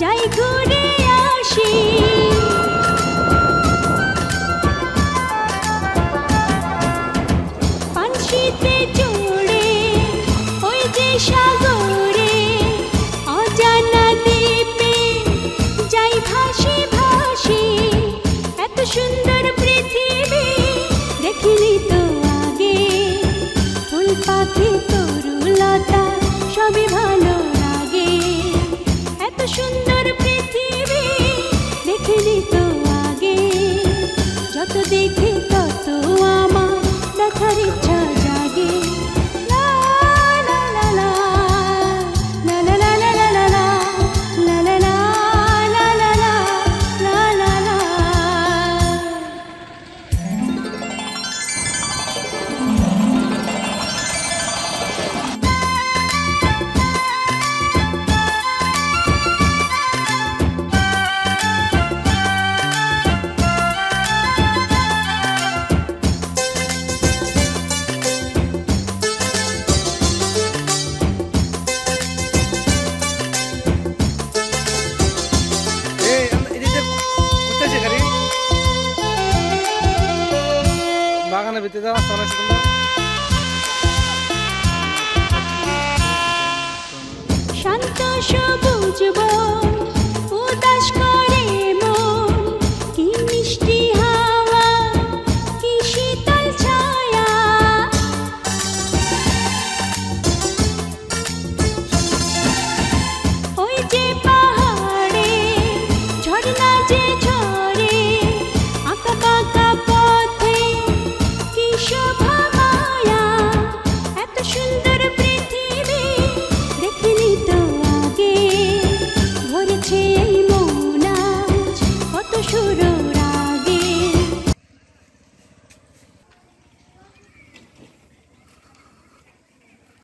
যাই ঘুরে আসি। পানশিতে চড়ে, ওই যে সাগরে, অজানা দ্বীপে যাই ভাসি ভাসি, এত সুন্দর সুন্দর পৃথিবী দেখিনি তো আগে। যত দেখি বাগানের ভিতরে যাওয়া শান্ত সবুজ